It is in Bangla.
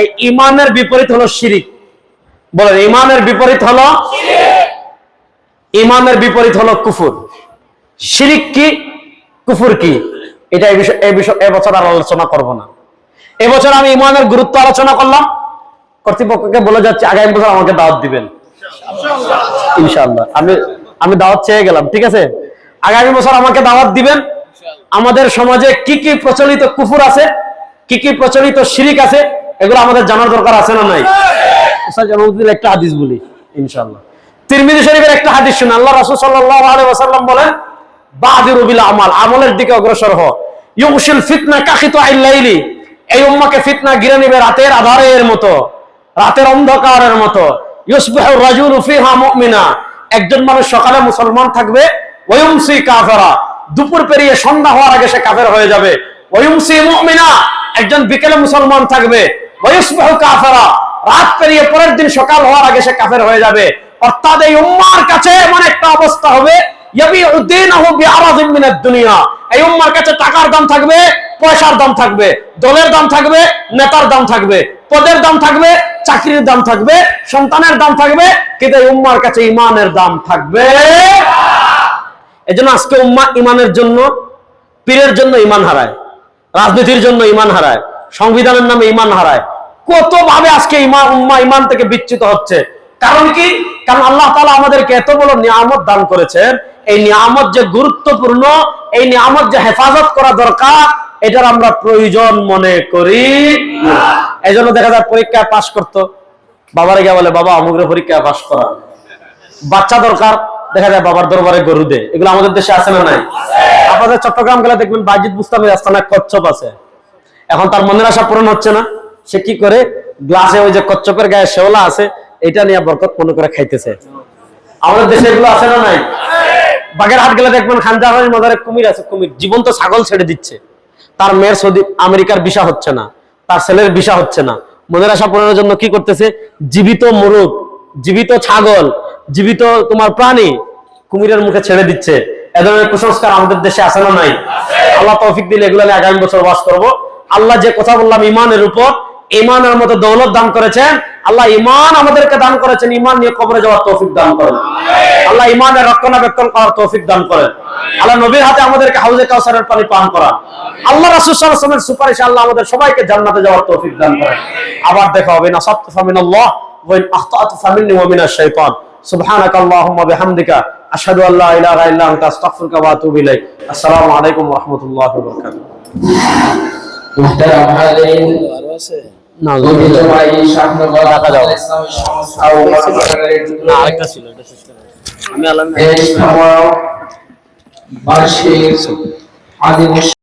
এই ইমানের বিপরীত হলো শিরিক। বলেন, ইমানের বিপরীত হলো ইমানের বিপরীত হলো কুফুর। শিরিক কি, কুফুর কি? এটা এই বিষয় এই বিষয় এবছর আর আলোচনা করব না। এবছর আমি ইমানের গুরুত্ব আলোচনা করলাম। কর্তৃপক্ষকে বলে যাচ্ছি, আগামী বছর আমাকে দাওয়াত দিবেন। ইনশাআল্লাহ। আমি আমি দাওয়াত চেয়ে গেলাম, ঠিক আছে? আগামী বছর আমাকে দাওয়াত দিবেন। আমাদের সমাজে কি কি প্রচলিত কুফুর আছে? কি কি প্রচলিত শিরিক আছে? এগুলো আমাদের জানার দরকার আছে না নাই? একটা হাদিস বলি ইনশাআল্লাহ। তিরমিজি শরীফের একটা হাদিস শুনে আল্লাহ রাসূল ওয়াসাল্লাম বলেন বিল আমাল আমলের দিকে অগ্রসর হ ইউশিল ফিতনা কাখিতু আইলাইলি এই উম্মাকে ফিতনা ঘিরে নেবে রাতের আধারের মতো রাতের অন্ধকারের মতো। ইউসবিহু রাজুলু ফিহা মুমিনা একজন মানুষ সকালে মুসলমান থাকবে ওয়ুমসি কাফেরা দুপুর পেরিয়ে সন্ধ্যা হওয়ার আগে সে কাফের হয়ে যাবে। ওয়ুমসি মুমিনা একজন বিকেলে মুসলমান থাকবে কাফেরা। রাত পেরিয়ে পরের দিন সকাল হওয়ার আগে সে কাফের হয়ে যাবে। অর্থাৎ এই উম্মার কাছে এমন একটা অবস্থা হবে টাকার দাম থাকবে, পয়সার দাম থাকবে, দলের দাম থাকবে, নেতার দাম থাকবে, পদের দাম থাকবে, চাকরির দাম থাকবে, সন্তানের দাম থাকবে, কিন্তু উম্মার কাছে ইমানের দাম থাকবে। আজকে উম্মা ইমানের জন্য, পীরের জন্য ইমান হারায়, রাজনীতির জন্য ইমান হারায়। সংবিধানের নামে ইমান হারায়। কত ভাবে আজকে ইমান উম্মা ইমান থেকে বিচ্যুত হচ্ছে? কারণ কি? কারণ আল্লাহ তাআলা আমাদেরকে এত বড় নিয়ামত দান করেছেন। এই নিয়ামত যে গুরুত্বপূর্ণ, এই নিয়ামত যে হেফাজত করা দরকার, এটার আমরা প্রয়োজন মনে করি এই জন্য দেখা যায় পরীক্ষায় পাশ করতো। বাবারে গিয়ে বলে, বাবা, অমুকের পরীক্ষায় পাশ করা। বাচ্চা দরকার, দেখা যায় বাবার দরবারে গরু দে এগুলো আমাদের দেশে আছে না নাই? আপনাদের চট্টগ্রাম গেলে দেখবেন বাজিদ বুস্তামের আস্তানায় কচ্ছপ আছে। এখন তার মনের আশা পূরণ হচ্ছে না। সে কি করে? গ্লাসে ওই যে কচ্ছপের গায়ে শেওলা আছে, এটা নিয়ে বরকত মনে করে খাইতেছে। আমাদের দেশে এগুলো আছে না নাই? বাগের হাট গেলে দেখবেন খানজাহানের মাজারে কুমির আছে, কুমির। জীবন্ত ছাগল ছেড়ে দিচ্ছে। তার মেয়ের সৌদি, আমেরিকার বিষা হচ্ছে না। তার ছেলের বিষা হচ্ছে না। মনের আশা পূরণের জন্য কি করতেছে? জীবিত মোরগ জীবিত ছাগল, জীবিত তোমার প্রাণী কুমিরের মুখে ছেড়ে দিচ্ছে। এ ধরনের কুসংস্কার আমাদের দেশে আছে না নাই? আল্লাহ তৌফিক দিলে এগুলো আগামী বছর বাস করব। আল্লাহ যে কথা বললাম ইমানের উপর ইমানের মতো দৌলত দান করেছেন। আল্লাহ ইমান আমাদেরকে দান করেছেন ইমান নিয়ে কবরে যাওয়ার তৌফিক দান করেন। আল্লাহ ইমানের রক্ষণাবেক্ষণ করার তৌফিক দান করেন। আল্লাহ নবীর হাতে আমাদেরকে হাউজে কাউসারের পানি পান করান। আল্লাহ রাসূল সাল্লাল্লাহু আলাইহি ওয়াসাল্লামের সুপারিশে আল্লাহ আমাদের সবাইকে জান্নাতে যাওয়ার তৌফিক দান করেন। আবার দেখা হবে না সাত্তু ফামিনাল্লাহ ওয়া ইন আখতাতু ফামিন্নি ওয়া মিনাশ শাইতান। সুবহানাক আল্লাহুম্মা বিহামদিকা আশহাদু আল্লা ইলাহা ইল্লা আনতা আস্তাগফিরুকা ওয়া আতুবু ইলাইক। আসসালামু আলাইকুম ওয়া রাহমাতুল্লাহি ওয়া বারাকাতুহু। মুহতারাম হাজিরিন আমি আলম বার্ষিক আদিবাসী